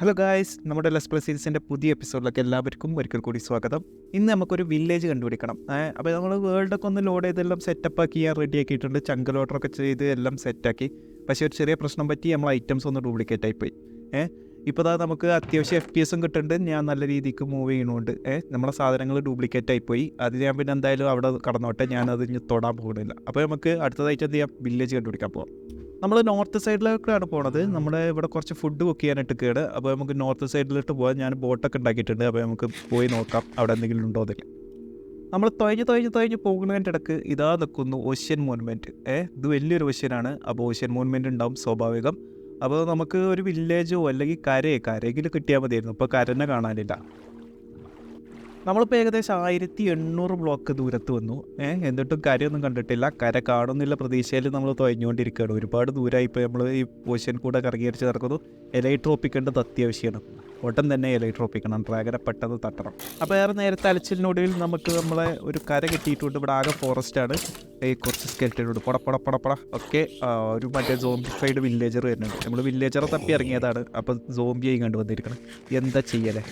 Hello guys നമ്മുടെ less plus സീരീസിന്റെ പുതിയ എപ്പിസോഡിലേക്ക് എല്ലാവർക്കും ഒരിക്കൽ കൂടി സ്വാഗതം. ഇന്ന് നമുക്കൊരു വില്ലേജ് കണ്ടുപിടിക്കണം. അപ്പോൾ നമ്മൾ വേൾഡ് ഒക്കെ ഒന്ന് ലോഡ് ചെയ്തെല്ലാം സെറ്റപ്പ് ആക്കി ഞാൻ റെഡി ആക്കിയിട്ടുണ്ട്. ചങ്ക് ഒക്കെ ചെയ്ത് എല്ലാം സെറ്റാക്കി പക്ഷേ ഒരു ചെറിയ പ്രശ്നം പറ്റി നമ്മൾ ഐറ്റംസ് ഒന്ന് ഡ്യൂപ്ലിക്കേറ്റ് ആയിപ്പോയി. ഏഹ് ഇപ്പോൾ ദാ നമുക്ക് അത്യാവശ്യം എഫ് പി എസും കിട്ടുന്നുണ്ട് ഞാൻ നല്ല രീതിക്ക് മൂവ് ചെയ്യണമുണ്ട് ഏഹ് നമ്മുടെ സാധനങ്ങൾ ഡ്യൂപ്ലിക്കേറ്റ് ആയിപ്പോയി. അത് ഞാൻ പിന്നെ എന്തായാലും അവിടെ കടന്നോട്ടെ. ഞാനത് തൊടാൻ പോകുന്നില്ല. അപ്പോൾ നമുക്ക് അടുത്തതായിട്ട് എന്ത് ചെയ്യാം? വില്ലേജ് കണ്ടുപിടിക്കാൻ പോകാം നമ്മൾ നോർത്ത് സൈഡിലേക്കാണ് പോണത്. നമ്മുടെ ഇവിടെ കുറച്ച് ഫുഡ് ബുക്ക് ചെയ്യാനായിട്ട് കേട്. അപ്പോൾ നമുക്ക് നോർത്ത് സൈഡിലോട്ട് പോകാൻ ഞാൻ ബോട്ടൊക്കെ ഉണ്ടാക്കിയിട്ടുണ്ട്. അപ്പോൾ നമുക്ക് പോയി നോക്കാം. അവിടെ എന്തെങ്കിലും ഉണ്ടോ എന്നില്ല നമ്മൾ തൊഴഞ്ഞ് തൊഴഞ്ഞ് തൊഴഞ്ഞ് പോകുന്നതിന്റെ ഇടയ്ക്ക് ഇതാ നിൽക്കുന്നു ഓഷ്യൻ മോൺമെന്റ് ഏ ഇത് വലിയൊരു ഓഷ്യനാണ് അപ്പോൾ ഓഷ്യൻ മോൺമെന്റ് ഉണ്ടാവും സ്വാഭാവികം. അപ്പോൾ നമുക്ക് ഒരു വില്ലേജോ അല്ലെങ്കിൽ കരയെ കരയെങ്കിലും കിട്ടിയാൽ മതിയായിരുന്നു. ഇപ്പോൾ കരനെ കാണാനില്ല. നമ്മളിപ്പോൾ ഏകദേശം ആയിരത്തി എണ്ണൂറ് ബ്ലോക്ക് ദൂരത്ത് വന്നു. ഏഹ് എന്നിട്ടും കരയൊന്നും കണ്ടിട്ടില്ല. കര കാണുന്നില്ല പ്രതീക്ഷയിൽ നമ്മൾ തുഴഞ്ഞുകൊണ്ടിരിക്കുകയാണ്. ഒരുപാട് ദൂരമായി ഇപ്പോൾ നമ്മൾ ഈ ഓഷ്യൻ കൂടെ കറങ്ങിയടിച്ച് നടക്കുന്നു. എലൈട്രോപ്പിക്കേണ്ടത് അത്യാവശ്യമാണ് ഉടൻ തന്നെ എലൈട്രോപ്പിക്കണം ഡ്രാഗനെ പെട്ടെന്ന് തട്ടണം. അപ്പോൾ ഏറെ നേരത്തെ അലച്ചിലിനൊടുവിൽ നമുക്ക് നമ്മളെ ഒരു കര കിട്ടിയിട്ടുണ്ട്. ഇവിടെ ആകെ ഫോറസ്റ്റ് ആണ്. ഈ കുറച്ച് സ്കെൽറ്റിനോട് പൊട പൊട ഒക്കെ ഒരു മറ്റേ സോംബിഫൈഡ് വില്ലേജർ വരുന്നുണ്ട്. നമ്മൾ വില്ലേജറെ തപ്പി ഇറങ്ങിയതാണ്. അപ്പോൾ സോംബിയായി കണ്ടു വന്നിരിക്കണം എന്താ ചെയ്യലേ?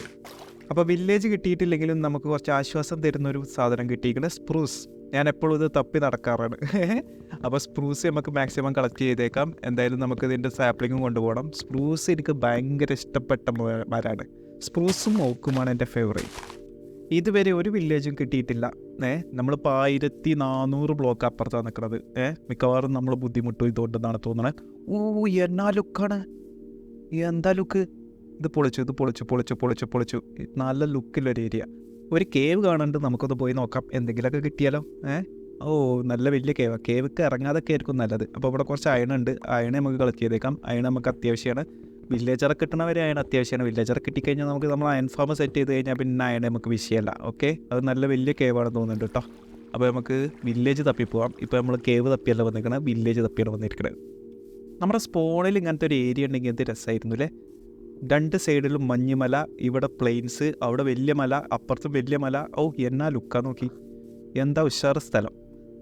അപ്പോൾ വില്ലേജ് കിട്ടിയിട്ടില്ലെങ്കിലും നമുക്ക് കുറച്ച് ആശ്വാസം തരുന്ന ഒരു സാധനം കിട്ടിയിരിക്കുന്നത് സ്പ്രൂസ് ഞാൻ എപ്പോഴും ഇത് തപ്പി നടക്കാറാണ്. അപ്പോൾ സ്പ്രൂസ് നമുക്ക് മാക്സിമം കളക്ട് ചെയ്തേക്കാം. എന്തായാലും നമുക്ക് ഇതിന്റെ സാപ്ലിങ്ങും കൊണ്ടുപോകണം. സ്പ്രൂസ് എനിക്ക് ഭയങ്കര ഇഷ്ടപ്പെട്ട മരമാണ് സ്പ്രൂസും ഓക്കുമാണ് എന്റെ ഫേവറേറ്റ് ഇതുവരെ ഒരു വില്ലേജും കിട്ടിയിട്ടില്ല. ഏ നമ്മളിപ്പോൾ ആയിരത്തി നാനൂറ് ബ്ലോക്ക് അപ്പുറത്താണ് നിൽക്കുന്നത് ഏ മിക്കവാറും നമ്മൾ ബുദ്ധിമുട്ടും ഇതുകൊണ്ടെന്നാണ് തോന്നുന്നത് ഓ എന്നാ ലുക്കാണ്? എന്താ ലുക്ക്? ഇത് പൊളിച്ചു ഇത് പൊളിച്ചു പൊളിച്ചു പൊളിച്ചു പൊളിച്ചു. നല്ല ലുക്കിലൊരു ഏരിയ ഒരു കേവ് കാണുന്നുണ്ട് നമുക്കൊന്ന് പോയി നോക്കാം. എന്തെങ്കിലുമൊക്കെ കിട്ടിയാലോ? ഏഹ് ഓ നല്ല വലിയ കേവ് കേവ്ക്ക് ഇറങ്ങാതൊക്കെ ആയിരിക്കും നല്ലത്. അപ്പോൾ ഇവിടെ കുറച്ച് അയൺ ഉണ്ട്. അയൺ നമുക്ക് കളക്ട് ചെയ്തേക്കാം. അയൺ നമുക്ക് അത്യാവശ്യമാണ് വില്ലേജറെ കിട്ടണവരെ അയൺ അത്യാവശ്യമാണ് വില്ലേജറെ കിട്ടിക്കഴിഞ്ഞാൽ നമുക്ക് നമ്മൾ അയൺ ഫാം സെറ്റ് ചെയ്ത് കഴിഞ്ഞാൽ പിന്നെ അയൺ നമുക്ക് വിഷയമല്ല ഓക്കെ അത് നല്ല വലിയ കേവാണെന്ന് തോന്നുന്നുണ്ട് കേട്ടോ അപ്പോൾ നമുക്ക് വില്ലേജ് തപ്പി പോവാം. ഇപ്പോൾ നമ്മൾ കേവ് തപ്പിയല്ല വന്നിരിക്കണത് വില്ലേജ് തപ്പിയാണ് വന്നിരിക്കുന്നത് നമ്മുടെ സ്പോണിൽ ഇങ്ങനത്തെ ഒരു ഏരിയ ഉണ്ടെങ്കിൽ എന്ത് രസമായിരുന്നു അല്ലേ രണ്ട് സൈഡിലും മഞ്ഞുമല ഇവിടെ പ്ലെയിൻസ് അവിടെ വലിയ മല അപ്പുറത്തും വലിയ മല. ഓ എന്നാ ലുക്കാ നോക്കി. എന്താ ഉഷാറ് സ്ഥലം.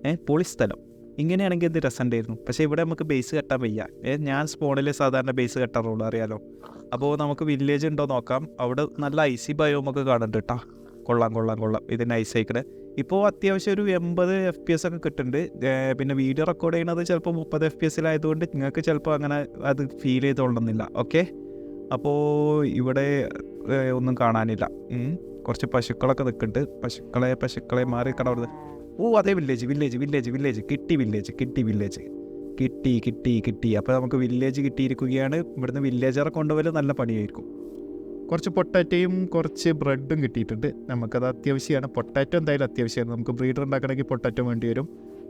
ഏ പൊളി സ്ഥലം. ഇങ്ങനെയാണെങ്കിൽ എന്ത് രസമുണ്ടായിരുന്നു? പക്ഷേ ഇവിടെ നമുക്ക് ബേസ് കെട്ടാൻ വയ്യ. ഏ ഞാൻ സ്പോണിൽ സാധാരണ ബേസ് കെട്ടാറുള്ളൂ അറിയാലോ. അപ്പോൾ നമുക്ക് വില്ലേജ് ഉണ്ടോ നോക്കാം. അവിടെ നല്ല ഐസി ബയോമൊക്കെ കാണുന്നുണ്ട് കേട്ടോ കൊള്ളാം കൊള്ളാം കൊള്ളാം. ഇതിന് ഐസ് ആയിക്കണേ. ഇപ്പോൾ അത്യാവശ്യം ഒരു എൺപത് എഫ് പി എസ് ഒക്കെ കിട്ടുന്നുണ്ട്. പിന്നെ വീഡിയോ റെക്കോർഡ് ചെയ്യുന്നത് ചിലപ്പോൾ മുപ്പത് എഫ് പി എസിലായതുകൊണ്ട് നിങ്ങൾക്ക് ചിലപ്പോൾ അങ്ങനെ അത് ഫീൽ ചെയ്തോളണമെന്നില്ല ഓക്കെ അപ്പോൾ ഇവിടെ ഒന്നും കാണാനില്ല. കുറച്ച് പശുക്കളൊക്കെ നിൽക്കുന്നുണ്ട് പശുക്കളെ പശുക്കളെ മാറി കടവരുത് ഓ അതേ വില്ലേജ് വില്ലേജ് വില്ലേജ് വില്ലേജ് കിട്ടി വില്ലേജ് കിട്ടി വില്ലേജ് കിട്ടി കിട്ടി കിട്ടി. അപ്പോൾ നമുക്ക് വില്ലേജ് കിട്ടിയിരിക്കുകയാണ്. ഇവിടുന്ന് വില്ലേജറെ കൊണ്ടുപോലും നല്ല പണിയായിരിക്കും. കുറച്ച് പൊട്ടാറ്റയും കുറച്ച് ബ്രെഡും കിട്ടിയിട്ടുണ്ട്. നമുക്കത് അത്യാവശ്യമാണ് പൊട്ടാറ്റോ എന്തായാലും അത്യാവശ്യമാണ് നമുക്ക് ബ്രീഡർ ഉണ്ടാക്കണമെങ്കിൽ പൊട്ടാറ്റോ വേണ്ടി വരും.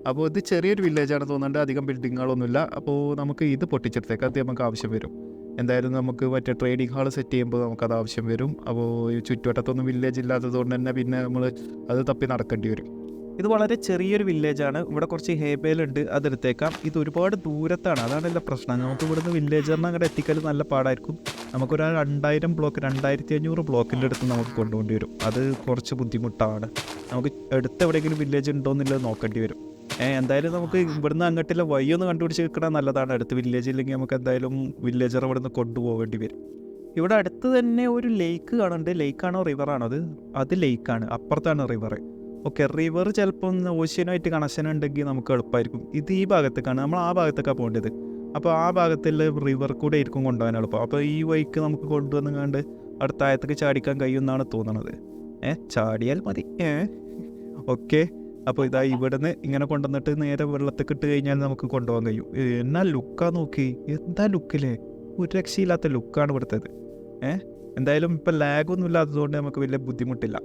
അപ്പോൾ ഇത് ചെറിയൊരു വില്ലേജാണ് തോന്നുന്നുണ്ട്. അധികം ബിൽഡിങ്ങുകളൊന്നുമില്ല അപ്പോൾ നമുക്ക് ഇത് പൊട്ടിച്ചെടുത്തേക്ക് നമുക്ക് ആവശ്യം വരും. എന്തായാലും നമുക്ക് മറ്റേ ട്രേഡിംഗ് ഹാൾ സെറ്റ് ചെയ്യുമ്പോൾ നമുക്കത് ആവശ്യം വരും. അപ്പോൾ ഈ ചുറ്റുവട്ടത്തൊന്നും വില്ലേജ് ഇല്ലാത്തതുകൊണ്ട് തന്നെ പിന്നെ നമ്മൾ അത് തപ്പി നടക്കേണ്ടി വരും. ഇത് വളരെ ചെറിയൊരു വില്ലേജാണ് ഇവിടെ കുറച്ച് ഹേബേലുണ്ട് അതെടുത്തേക്കാം ഇത് ഒരുപാട് ദൂരത്താണ്. അതാണ് എല്ലാ പ്രശ്നം. നമുക്ക് ഇവിടുന്ന് വില്ലേജറിന് അങ്ങോട്ട് എത്തിക്കൽ നല്ല പാടായിരിക്കും. നമുക്കൊരു രണ്ടായിരം ബ്ലോക്ക് രണ്ടായിരത്തി അഞ്ഞൂറ് ബ്ലോക്കിന്റെ അടുത്ത് നമുക്ക് കൊണ്ടുപോകേണ്ടി വരും. അത് കുറച്ച് ബുദ്ധിമുട്ടാണ്. നമുക്ക് അടുത്ത് എവിടെയെങ്കിലും വില്ലേജ് ഉണ്ടോ എന്നുള്ളത് നോക്കേണ്ടി വരും. എന്തായാലും നമുക്ക് ഇവിടുന്ന് അങ്ങോട്ടുള്ള വഴി ഒന്ന് കണ്ടുപിടിച്ച് വെക്കണ നല്ലതാണ്. അടുത്ത് വില്ലേജ് ഇല്ലെങ്കിൽ നമുക്ക് എന്തായാലും വില്ലേജർ ഇവിടുന്ന് കൊണ്ടുപോകേണ്ടി വരും. ഇവിടെ അടുത്ത് തന്നെ ഒരു ലേക്ക് കാണുന്നുണ്ട്. ലേക്കാണോ റിവറാണോ അത്? അത് ലേക്കാണ് അപ്പുറത്താണ് റിവർ ഓക്കെ റിവർ ചിലപ്പം ഓഷ്യനുമായിട്ട് കണക്ഷൻ ഉണ്ടെങ്കിൽ നമുക്ക് എളുപ്പമായിരിക്കും. ഇത് ഈ ഭാഗത്തേക്കാണ്. നമ്മൾ ആ ഭാഗത്തേക്കാണ് പോകേണ്ടത്. അപ്പോൾ ആ ഭാഗത്തുള്ള റിവർ കൂടെ ആയിരിക്കും കൊണ്ടുപോകാൻ എളുപ്പം. അപ്പോൾ ഈ വഴിക്ക് നമുക്ക് കൊണ്ടുവന്ന് കണ്ട് അടുത്ത ആയത്തേക്ക് ചാടിക്കാൻ കഴിയുമെന്നാണ് തോന്നണത്. ഏ ചാടിയാൽ മതി. ഏ ഓക്കെ അപ്പോൾ ഇതാ ഇവിടുന്ന് ഇങ്ങനെ കൊണ്ടുവന്നിട്ട് നേരെ വെള്ളത്തിൽ ഇട്ട് കഴിഞ്ഞാൽ നമുക്ക് കൊണ്ടുപോകാൻ കഴിയും. എന്നാ ലുക്കാ നോക്കി. എന്താ ലുക്കില്ലേ ഒരു രക്ഷയില്ലാത്ത ലുക്കാണ് ഇവിടുത്തേത്. ഏഹ് എന്തായാലും ഇപ്പം ലാഗൊന്നും ഇല്ലാത്തതുകൊണ്ട് നമുക്ക് വലിയ ബുദ്ധിമുട്ടില്ല.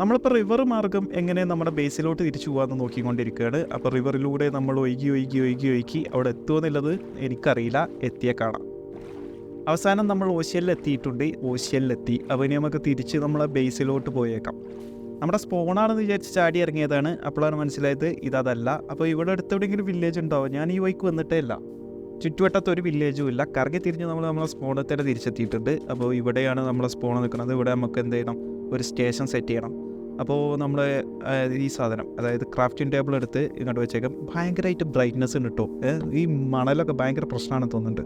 നമ്മളിപ്പോൾ റിവർ മാർഗം എങ്ങനെ നമ്മുടെ ബേസിലോട്ട് തിരിച്ചു പോകാമെന്ന് നോക്കിക്കൊണ്ടിരിക്കുകയാണ്. അപ്പോൾ റിവറിലൂടെ നമ്മൾ ഒഴുകി ഒഴുകി ഒഴുകി ഒഴുകി അവിടെ എത്തുമോ എന്നുള്ളത് എനിക്കറിയില്ല. എത്തിയ കാണാം. അവസാനം നമ്മൾ ഓഷ്യലിൽ എത്തിയിട്ടുണ്ട് ഓഷ്യലിലെത്തി അപ്പോൾ ഇനി നമുക്ക് തിരിച്ച് നമ്മളെ ബേസിലോട്ട് പോയേക്കാം. നമ്മുടെ സ്പോണാണെന്ന് വിചാരിച്ച് ചാടി ഇറങ്ങിയതാണ്. അപ്പോഴാണ് മനസ്സിലായത് ഇതല്ല അപ്പോൾ ഇവിടെ അടുത്തെവിടെയെങ്കിലും വില്ലേജ് ഉണ്ടാവും ഞാൻ ഈ വഴിക്ക് വന്നിട്ടേ ഇല്ല. ചുറ്റുവട്ടത്ത് ഒരു വില്ലേജും ഇല്ല. കറങ്ങി തിരിഞ്ഞ് നമ്മൾ നമ്മളെ സ്പോണിൽ തന്നെ തിരിച്ചെത്തിയിട്ടുണ്ട്. അപ്പോൾ ഇവിടെയാണ് നമ്മളെ സ്പോൺ നിൽക്കുന്നത് ഇവിടെ നമുക്ക് എന്ത് ചെയ്യണം? ഒരു സ്റ്റേഷൻ സെറ്റ് ചെയ്യണം. അപ്പോൾ നമ്മൾ ഈ സാധനം അതായത് ക്രാഫ്റ്റിംഗ് ടേബിൾ എടുത്ത് ഇങ്ങോട്ട് വെച്ചേക്കാം. ഭയങ്കരമായിട്ട് ബ്രൈറ്റ്നെസ് കേട്ടോ ഈ മണലൊക്കെ ഭയങ്കര പ്രശ്നമാണെന്ന് തോന്നുന്നുണ്ട്.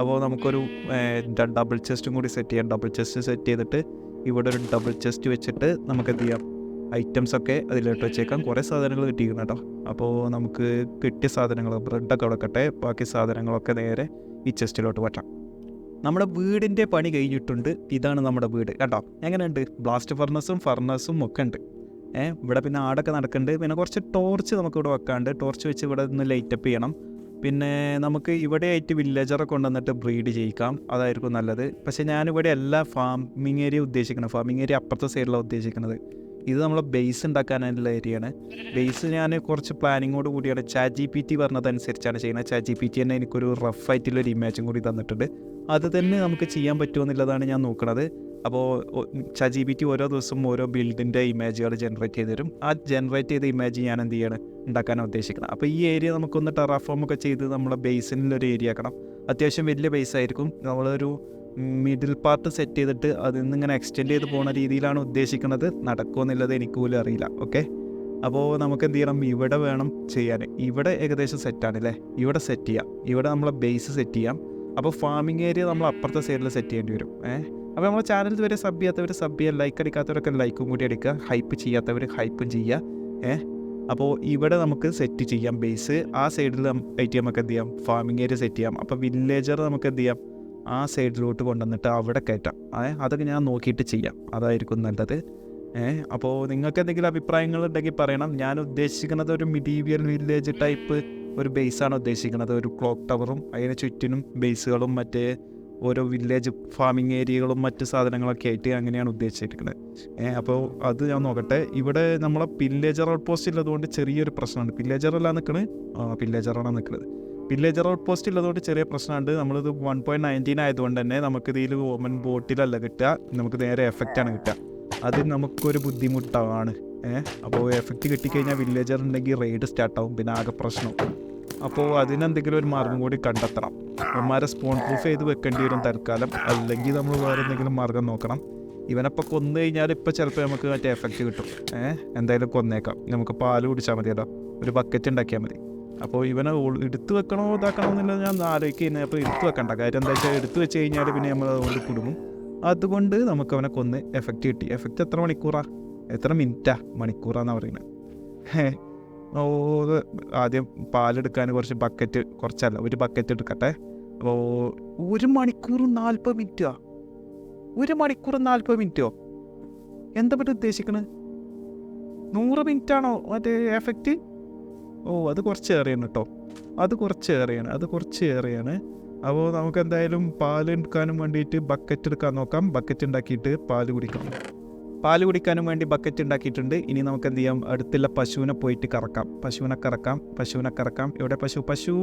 അപ്പോൾ നമുക്കൊരു ഡബിൾ ചെസ്റ്റും കൂടി സെറ്റ് ചെയ്യാം. ഡബിൾ ചെസ്റ്റ് സെറ്റ് ചെയ്തിട്ട് ഇവിടെ ഒരു ഡബിൾ ചെസ്റ്റ് വെച്ചിട്ട് നമുക്ക് എന്ത് ചെയ്യാം? ഐറ്റംസ് ഒക്കെ അതിലോട്ട് വെച്ചേക്കാം. കുറേ സാധനങ്ങൾ കിട്ടിയിരുന്നു കേട്ടോ. അപ്പോൾ നമുക്ക് കിട്ടിയ സാധനങ്ങൾ ബ്രെഡൊക്കെ കൊടുക്കട്ടെ ബാക്കി സാധനങ്ങളൊക്കെ നേരെ ഈ ചെസ്റ്റിലോട്ട് പറ്റാം നമ്മുടെ വീടിന്റെ പണി കഴിഞ്ഞിട്ടുണ്ട്. ഇതാണ് നമ്മുടെ വീട് കേട്ടോ. എങ്ങനെയുണ്ട്? ബ്ലാസ്റ്റ് ഫർണസും ഫർണസും ഒക്കെ ഉണ്ട്. ഏഹ് ഇവിടെ പിന്നെ ആടൊക്കെ നടക്കുന്നുണ്ട്. പിന്നെ കുറച്ച് ടോർച്ച് നമുക്ക് ഇവിടെ വെക്കാണ്ട് ടോർച്ച് വെച്ച് ഇവിടെ നിന്ന് ലൈറ്റപ്പ് ചെയ്യണം. പിന്നെ നമുക്ക് ഇവിടെ ആയിട്ട് വില്ലേജറെ കൊണ്ടുവന്നിട്ട് ബ്രീഡ് ചെയ്യിക്കാം. അതായിരിക്കും നല്ലത്. പക്ഷേ ഞാനിവിടെ എല്ലാ ഫാമിങ് ഏരിയ ഉദ്ദേശിക്കുന്നത് ഫാമിങ് ഏരിയ അപ്പുറത്തെ സൈഡിലാണ് ഉദ്ദേശിക്കുന്നത്. ഇത് നമ്മളെ ബേസ് ഉണ്ടാക്കാനുള്ള ഏരിയയാണ് ബേസ് ഞാൻ കുറച്ച് പ്ലാനിങ്ങോട് കൂടിയാണ് ചാറ്റ് ജി പി ടി പറഞ്ഞതനുസരിച്ചാണ് ചെയ്യുന്നത്. ചാറ്റ് ജി പി ടി തന്നെ എനിക്കൊരു റഫ് ആയിട്ടുള്ളൊരു ഇമേജും കൂടി തന്നിട്ടുണ്ട്. അത് തന്നെ നമുക്ക് ചെയ്യാൻ പറ്റുമോ എന്നുള്ളതാണ് ഞാൻ നോക്കുന്നത് അപ്പോൾ ചജി ബി ടി ഓരോ ദിവസവും ഓരോ ബിൽഡിന്റെ ഇമേജുകൾ ജനറേറ്റ് ചെയ്ത് തരും. ആ ജനറേറ്റ് ചെയ്ത ഇമേജ് ഞാൻ എന്ത് ചെയ്യാണ്? ഉണ്ടാക്കാൻ ഉദ്ദേശിക്കുന്നത്. അപ്പോൾ ഈ ഏരിയ നമുക്കൊന്ന് ടെറാഫോം ഒക്കെ ചെയ്ത് നമ്മളെ ബേസിനുള്ളൊരു ഏരിയ ആക്കണം. അത്യാവശ്യം വലിയ ബേസ് ആയിരിക്കും. നമ്മളൊരു മിഡിൽ പാർട്ട് സെറ്റ് ചെയ്തിട്ട് അതിൽ നിന്ന് ഇങ്ങനെ എക്സ്റ്റെൻഡ് ചെയ്ത് പോകുന്ന രീതിയിലാണ് ഉദ്ദേശിക്കുന്നത്. നടക്കുമോ എന്നുള്ളത് എനിക്ക് പോലും അറിയില്ല. ഓക്കെ അപ്പോൾ നമുക്ക് എന്ത് ചെയ്യണം? ഇവിടെ വേണം ചെയ്യാൻ. ഇവിടെ ഏകദേശം സെറ്റാണ് അല്ലേ? ഇവിടെ സെറ്റ് ചെയ്യാം. ഇവിടെ നമ്മളെ ബേസ് സെറ്റ് ചെയ്യാം. അപ്പോൾ ഫാമിംഗ് ഏരിയ നമ്മൾ അപ്പുറത്തെ സൈഡിൽ സെറ്റ് ചെയ്യേണ്ടി വരും. ഏഹ്? അപ്പോൾ നമ്മുടെ ചാനൽ ഇതുവരെ സബ് ചെയ്യാത്തവർ സബ് ചെയ്യുക ലൈക്ക് അടിക്കാത്തവരൊക്കെ ലൈക്കും കൂടി അടിക്കുക ഹൈപ്പ് ചെയ്യാത്തവർ ഹൈപ്പും ചെയ്യുക ഏഹ് അപ്പോൾ ഇവിടെ നമുക്ക് സെറ്റ് ചെയ്യാം ബേസ് ആ സൈഡിൽ ആയിട്ട് നമുക്ക് എന്ത് ചെയ്യാം? ഫാമിംഗ് ഏരിയ സെറ്റ് ചെയ്യാം. അപ്പോൾ വില്ലേജർ നമുക്ക് എന്ത് ചെയ്യാം? ആ സൈഡിലോട്ട് കൊണ്ടുവന്നിട്ട് അവിടെ കയറ്റാം ഏ? അതൊക്കെ ഞാൻ നോക്കിയിട്ട് ചെയ്യാം. അതായിരിക്കും നല്ലത് ഏഹ് അപ്പോൾ നിങ്ങൾക്ക് എന്തെങ്കിലും അഭിപ്രായങ്ങൾ ഉണ്ടെങ്കിൽ പറയണം. ഞാൻ ഉദ്ദേശിക്കുന്നത് ഒരു മിഡീവിയൽ വില്ലേജ് ടൈപ്പ് ഒരു ബേസാണ് ഉദ്ദേശിക്കുന്നത്. ഒരു ക്ലോക്ക് ടവറും അതിന് ചുറ്റിനും ബേസുകളും മറ്റേ ഓരോ വില്ലേജ് ഫാമിംഗ് ഏരിയകളും മറ്റ് സാധനങ്ങളൊക്കെ ആയിട്ട് അങ്ങനെയാണ് ഉദ്ദേശിച്ചിരിക്കുന്നത്. അപ്പോൾ അത് ഞാൻ നോക്കട്ടെ. ഇവിടെ നമ്മളെ പില്ലേജർ ഔട്ട് പോസ്റ്റ് ഉള്ളതുകൊണ്ട് ചെറിയൊരു പ്രശ്നമുണ്ട്. പില്ലേജറല്ല നിൽക്കുന്നത് ആ പില്ലേജറാണ് നിൽക്കുന്നത് വില്ലേജർ ഔട്ട് പോസ്റ്റ് ഉള്ളതുകൊണ്ട് ചെറിയ പ്രശ്നമുണ്ട്. നമ്മളിത് വൺ പോയിന്റ് നയന്റീൻ ആയതുകൊണ്ട് തന്നെ നമുക്ക് ഇതിൽ ഓമൻ ബോട്ടിലല്ല കിട്ടുക നമുക്ക് നേരെ എഫക്റ്റ് ആണ് കിട്ടുക അത് നമുക്കൊരു ബുദ്ധിമുട്ടാണ്. ഏഹ് അപ്പോൾ എഫക്റ്റ് കിട്ടിക്കഴിഞ്ഞാൽ വില്ലേജർ ഉണ്ടെങ്കിൽ റെയ്ഡ് സ്റ്റാർട്ടാവും പിന്നെ ആകെ പ്രശ്നം. അപ്പോൾ അതിനെന്തെങ്കിലും ഒരു മാർഗം കൂടി കണ്ടെത്തണം. അവന്മാരെ സ്പോൺ പ്രൂഫ് ചെയ്ത് വെക്കേണ്ടി വരും തൽക്കാലം. അല്ലെങ്കിൽ നമ്മൾ വേറെ എന്തെങ്കിലും മാർഗം നോക്കണം. ഇവനപ്പോൾ കൊന്നു കഴിഞ്ഞാൽ ഇപ്പോൾ ചിലപ്പോൾ നമുക്ക് മറ്റേ എഫക്റ്റ് കിട്ടും. ഏഹ് എന്തായാലും കൊന്നേക്കാം. നമുക്ക് പാൽ കുടിച്ചാൽ മതിയല്ലോ. ഒരു ബക്കറ്റ് ഉണ്ടാക്കിയാൽ മതി. അപ്പോൾ ഇവനെ എടുത്ത് വെക്കണോ ഇതാക്കണോ എന്നുള്ളത് ഞാൻ ആലോചിക്കുന്നത് അപ്പോൾ എടുത്ത് വെക്കണ്ട. കാര്യം എന്താ വെച്ചാൽ എടുത്ത് വെച്ച് കഴിഞ്ഞാൽ പിന്നെ നമ്മൾ അതുകൊണ്ട് കുടുങ്ങും. അതുകൊണ്ട് നമുക്ക് അവനെ കൊന്ന് എഫക്റ്റ് കിട്ടി. എഫക്റ്റ് എത്ര മണിക്കൂറാ? എത്ര മിനിറ്റാ? മണിക്കൂറാന്നാ പറയുന്നത് ഓ ആദ്യം പാലെടുക്കാൻ കുറച്ച് ബക്കറ്റ് കുറച്ചല്ല ഒരു ബക്കറ്റ് എടുക്കട്ടെ. അപ്പോൾ ഒരു മണിക്കൂർ നാൽപ്പത് മിനിറ്റാ? ഒരു മണിക്കൂർ നാൽപ്പത് മിനിറ്റോ? എന്താ പറ്റി ഉദ്ദേശിക്കണത് നൂറ് മിനിറ്റാണോ മറ്റേ എഫക്റ്റ് ഓ അത് കുറച്ച് ഏറെയാണ് കേട്ടോ. അത് കുറച്ച് ഏറെയാണ് അത് കുറച്ച് ഏറെയാണ് അപ്പോൾ നമുക്ക് എന്തായാലും പാൽ എടുക്കാനും വേണ്ടിയിട്ട് ബക്കറ്റ് എടുക്കാൻ നോക്കാം. ബക്കറ്റ് ഉണ്ടാക്കിയിട്ട് പാൽ കുടിക്കാം. പാൽ കുടിക്കാനും വേണ്ടി ബക്കറ്റ് ഉണ്ടാക്കിയിട്ടുണ്ട്. ഇനി നമുക്ക് എന്ത് ചെയ്യാം? അടുത്തുള്ള പശുവിനെ പോയിട്ട് കറക്കാം. പശുവിനെ കറക്കാം പശുവിനെ കറക്കാം. എവിടെ പശു? പശു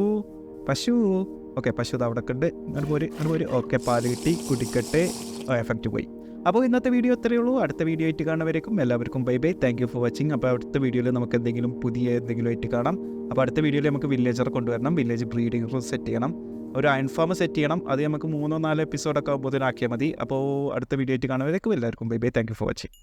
പശു. ഓക്കെ പശു അവിടെ ഉണ്ട് ഇങ്ങോട്ട് പോര് ഇങ്ങോട്ട് പോര്. ഓക്കെ പാൽ കിട്ടി കുടിക്കട്ടെ. എഫക്റ്റ് പോയി. അപ്പോൾ ഇന്നത്തെ വീഡിയോ ഇത്രയേ ഉള്ളൂ. അടുത്ത വീഡിയോ ആയിട്ട് കാണുന്നവരേക്കും എല്ലാവർക്കും bye bye. Thank you for watching അപ്പോൾ അടുത്ത വീഡിയോയിൽ നമുക്ക് എന്തെങ്കിലും പുതിയ എന്തെങ്കിലും ആയിട്ട് കാണാം. അപ്പോൾ അടുത്ത വീഡിയോയിൽ നമുക്ക് വില്ലേജർ കൊണ്ടുവരണം. വില്ലേജ് ബ്രീഡിംഗ് സെറ്റ് ചെയ്യണം. ഒരു അയൺ ഫാം സെറ്റ് ചെയ്യണം. അത് നമുക്ക് മൂന്നോ നാലോ എപ്പിസോഡൊക്കെ ആകുമ്പോൾ ആക്കിയാൽ മതി. അപ്പോൾ അടുത്ത വീഡിയോ ആയിട്ട് കാണുന്നവരേക്കും എല്ലാവർക്കും bye bye. Thank you for watching